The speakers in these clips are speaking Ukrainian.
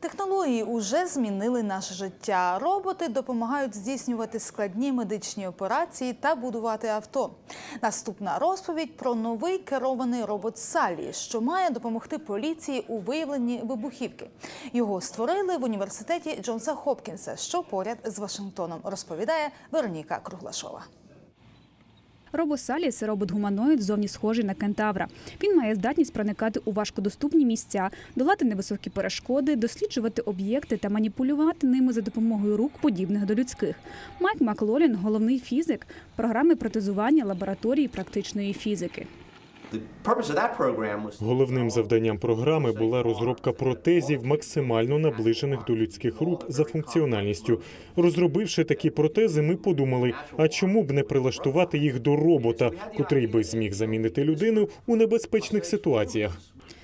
Технології уже змінили наше життя. Роботи допомагають здійснювати складні медичні операції та будувати авто. Наступна розповідь про новий керований робот Салі, що має допомогти поліції у виявленні вибухівки. Його створили в університеті Джонса Хопкінса, що поряд з Вашингтоном, розповідає Вероніка Круглашова. Робосалі це робот-гуманоїд, зовні схожий на кентавра. Він має здатність проникати у важкодоступні місця, долати невисокі перешкоди, досліджувати об'єкти та маніпулювати ними за допомогою рук, подібних до людських. Майк Маклолін, головний фізик програми протезування лабораторії практичної фізики. Головним завданням програми була розробка протезів, максимально наближених до людських рук за функціональністю. Розробивши такі протези, ми подумали: а чому б не прилаштувати їх до робота, котрий би зміг замінити людину у небезпечних ситуаціях?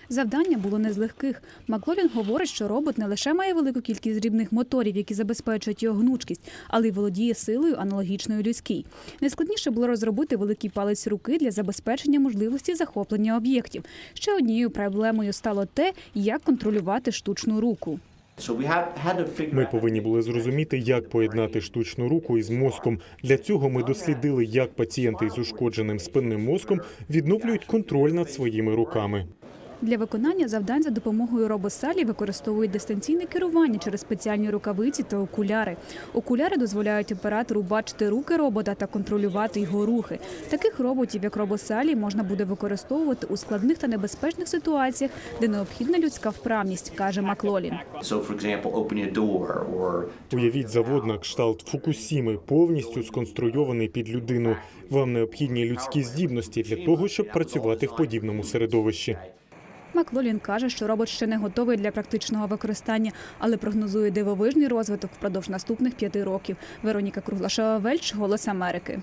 Завдання було не з легких. Маклолін говорить, що робот не лише має велику кількість дрібних моторів, які забезпечують його гнучкість, але й володіє силою аналогічною людській. Найскладніше було розробити великий палець руки для забезпечення можливості захоплення об'єктів. Ще однією проблемою стало те, як контролювати штучну руку. Ми повинні були зрозуміти, як поєднати штучну руку із мозком. Для цього ми дослідили, як пацієнти із ушкодженим спинним мозком відновлюють контроль над своїми руками. Для виконання завдань за допомогою робосалі використовують дистанційне керування через спеціальні рукавиці та окуляри. Окуляри дозволяють оператору бачити руки робота та контролювати його рухи. Таких роботів, як робосалі, можна буде використовувати у складних та небезпечних ситуаціях, де необхідна людська вправність, каже Маклолін. Уявіть завод на кшталт Фукусіми, повністю сконструйований під людину. Вам необхідні людські здібності для того, щоб працювати в подібному середовищі. Маклолін каже, що робот ще не готовий для практичного використання, але прогнозує дивовижний розвиток впродовж наступних п'яти років. Вероніка Круглашева Вельч, Голос Америки.